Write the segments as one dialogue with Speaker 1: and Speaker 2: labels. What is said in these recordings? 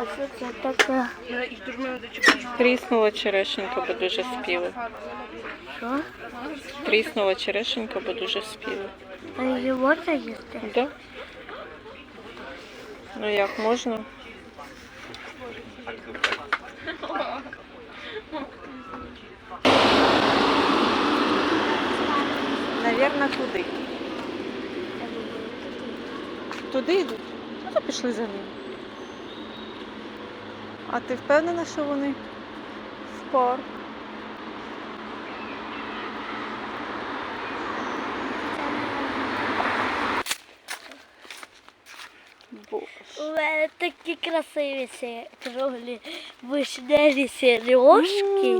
Speaker 1: А що це таке?
Speaker 2: Тріснула черешенька, бо дуже спіла.
Speaker 1: Що?
Speaker 2: Тріснула черешенька, бо дуже спіла.
Speaker 1: А її можна їсти?
Speaker 2: Да? Ну як можна? Навірно, туди. Туди йдуть? Ну, то пішли за ним. А ти впевнена, що вони в парк?
Speaker 1: У мене такі красиві круглі вишневі сережки.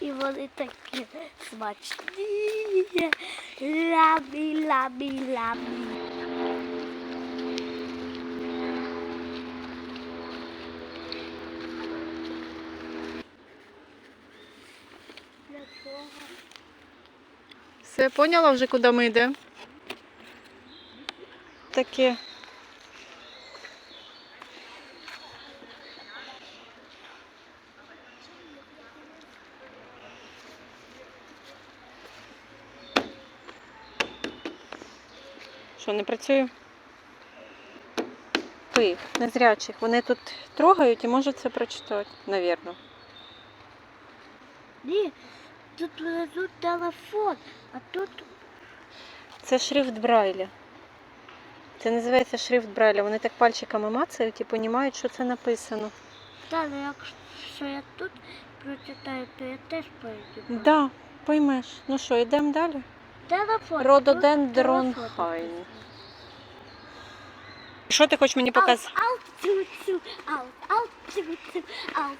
Speaker 1: І вони такі смачні. Лабі, лабі, лабі.
Speaker 2: Все, поняла вже, куди ми йдемо? Таке. Що, не працює? Пив, незрячих. Вони тут трогають і можуть це прочитати, навірно.
Speaker 1: Ні, тут внизу телефон, а тут
Speaker 2: Це шрифт Брайля. Це називається шрифт Брайля. Вони так пальчиками мацають і розуміють, що це написано.
Speaker 1: Та, ну якщо я тут прочитаю, то я теж пойду.
Speaker 2: Да, поймеш. Ну що, йдемо далі?
Speaker 1: Телефон.
Speaker 2: Рододендрон Хайн. Що ти хочеш мені показати?
Speaker 1: ау, цю, цю, ау, цю, цю, ау.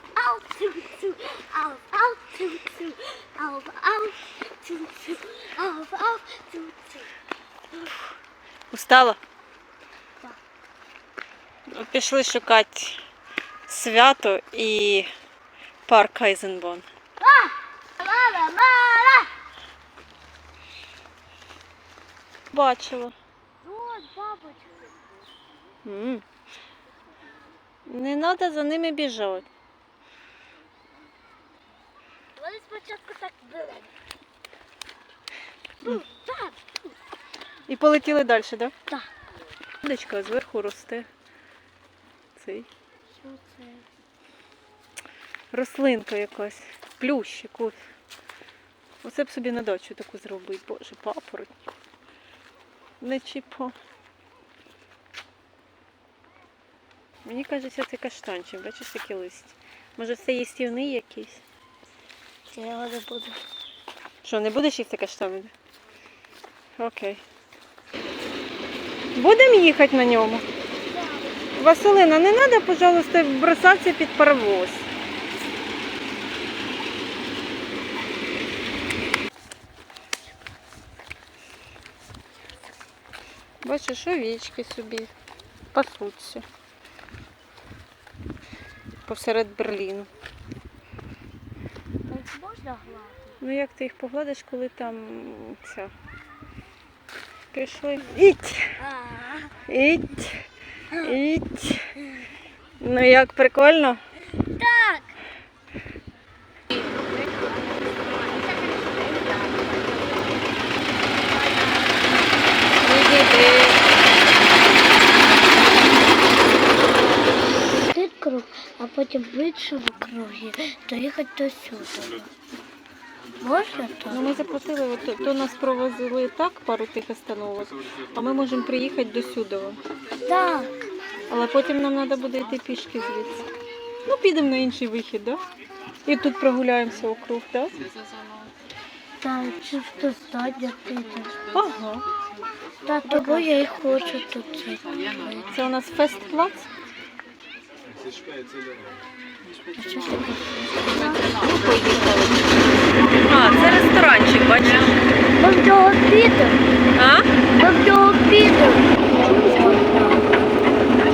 Speaker 2: Устала?
Speaker 1: Так.
Speaker 2: Ну, Пішли шукати свято і парк Айзенбон.
Speaker 1: Мара, мара!
Speaker 2: Бачила.
Speaker 1: От, бабочка.
Speaker 2: М. Не треба за ними біжати.
Speaker 1: Вони спочатку так були. Ну,
Speaker 2: І полетіли далі, так? Да?
Speaker 1: так.
Speaker 2: Дочка зверху росте. Цей.
Speaker 1: Що це?
Speaker 2: Рослинка якась. Плющ якусь. Оце б собі на дачу таку зробити. Боже, папоротник. Не чіпо. Мені кажеться, це каштанчик, бачиш такі листя. Може це їстівний якийсь?
Speaker 1: Я його не буду.
Speaker 2: Що, не будеш їсти каштани? Окей. Будемо їхати на ньому. Василина, не треба, пожалуйста, бросатися під паровоз. Бачиш, овічки собі пасуться. Посеред Берліну.
Speaker 1: Можна гладити?
Speaker 2: Ну як ти їх погладиш, коли там ця. Пішли. Іть! Іть! Іть! Ну як прикольно?
Speaker 1: Потім в іншому кругі доїхати до сюди. Можна
Speaker 2: Ну
Speaker 1: так?
Speaker 2: ми заплатили, от, то нас провозили так, пару тих остановок, а ми можемо приїхати до Сюдова.
Speaker 1: Так.
Speaker 2: Але потім нам треба буде йти пішки звідси. Ну, підемо на інший вихід, так? Да? І тут прогуляємося округ, так? Да?
Speaker 1: Так, чисто здання піде.
Speaker 2: Ага.
Speaker 1: Та тому я і хочу тут це.
Speaker 2: Це у нас фест-плац.
Speaker 1: А
Speaker 2: це ресторанчик, бачиш?
Speaker 1: Ми нього.
Speaker 2: А?
Speaker 1: Ми нього підемо.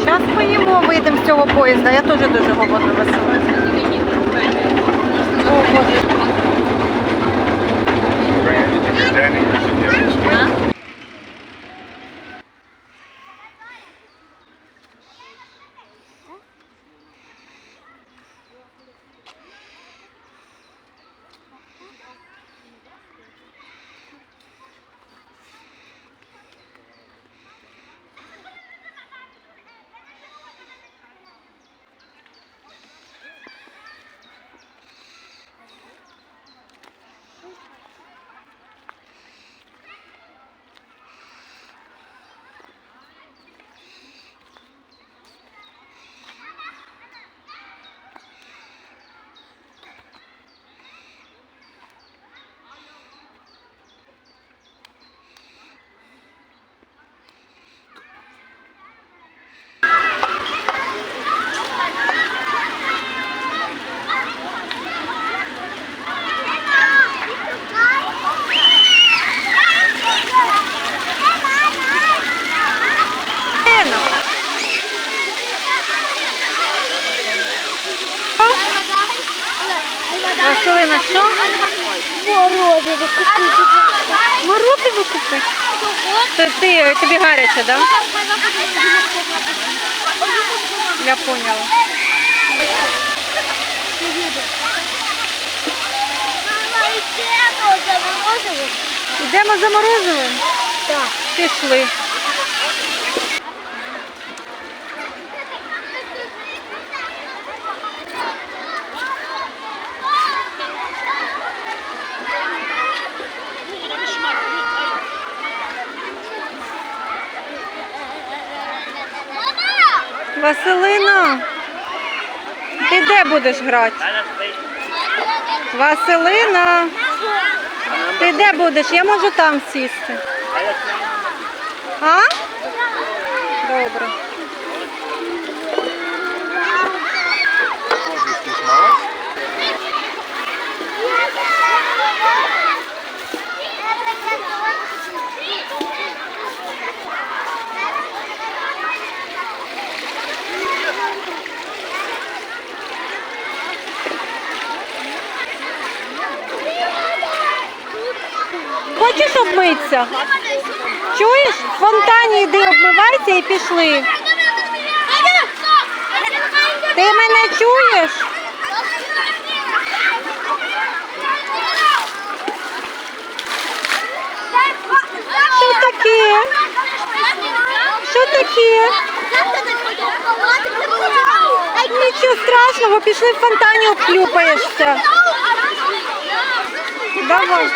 Speaker 2: Зараз поїмо, вийдемо з цього поїзда. Я теж дуже голодна весела. О, Боже.
Speaker 1: Морозиво купити.
Speaker 2: Морозиво купити? Це ти, тобі гаряче, так? Да? Я поняла.
Speaker 1: Йдемо за
Speaker 2: морозивим?
Speaker 1: Так.
Speaker 2: Пішли. Василина, ти де будеш грати? Василина, ти де будеш? Я можу там сісти. А? Добре. Хочеш обмитися? Чуєш? В фонтані йди обмивайся і пішли. Ти мене чуєш? Що таке? Що таке? Нічого страшного, пішли в фонтані обхлюпаєшся. Давай.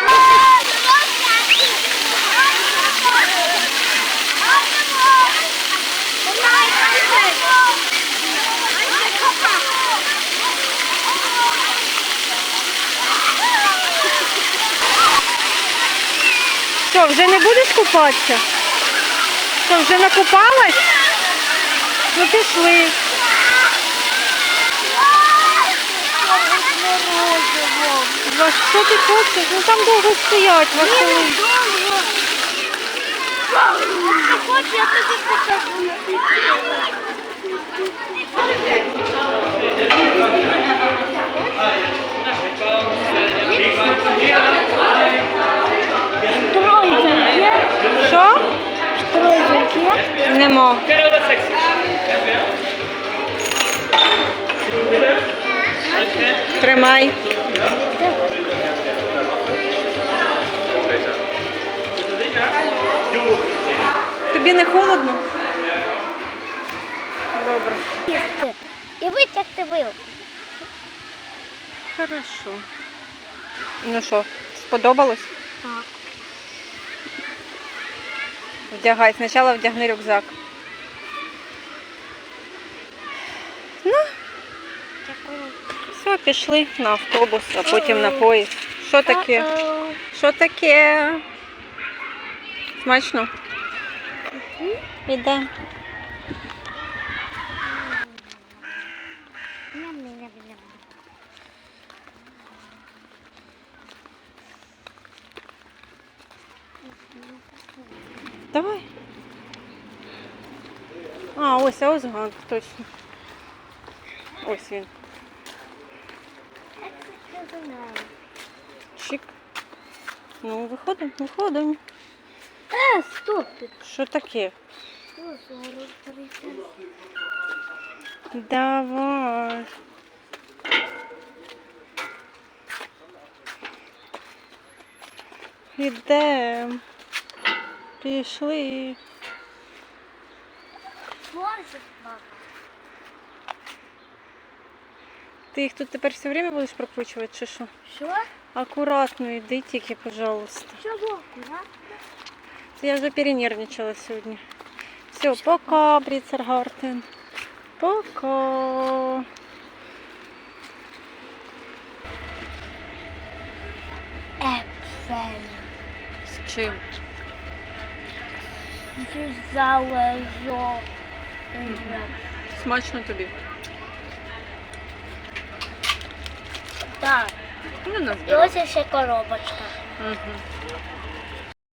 Speaker 2: Що, вже не будеш купатися? Що, вже накупалась? Ну пішли. Вас що ти хочеш? Ну там довго стоять, Василин.
Speaker 1: Хоч я тобі покажу. Є?
Speaker 2: Що?
Speaker 1: Стройзер є?
Speaker 2: Нема. Тримай. Тобі не холодно? Добре.
Speaker 1: І витягти вилку.
Speaker 2: Хорошо. Ну що, сподобалось?
Speaker 1: Так.
Speaker 2: Вдягай. Спочатку вдягни рюкзак. Ну, все, пішли на автобус, а потім на поїзд. Що таке? Що таке? Смачно? Іде. Давай. А, ось, а ось гак, точно. Ось він. Чик. Ну, виходимо, виходимо.
Speaker 1: Е, стоп!
Speaker 2: Що таке?
Speaker 1: Прийде?
Speaker 2: Давай. Ідемо. Пішли. Ти їх тут тепер все время будеш прокручувати, чи що?
Speaker 1: Що?
Speaker 2: Акуратно йди тільки, пожалуйста.
Speaker 1: Чого?
Speaker 2: Я вже перенервничала сьогодні. Все, пока, Бріцергартен. Пока.
Speaker 1: Епфель.
Speaker 2: З чим?
Speaker 1: Залежо.
Speaker 2: Смачно тобі.
Speaker 1: Так.
Speaker 2: Ну,
Speaker 1: І ось ще коробочка.
Speaker 2: Угу.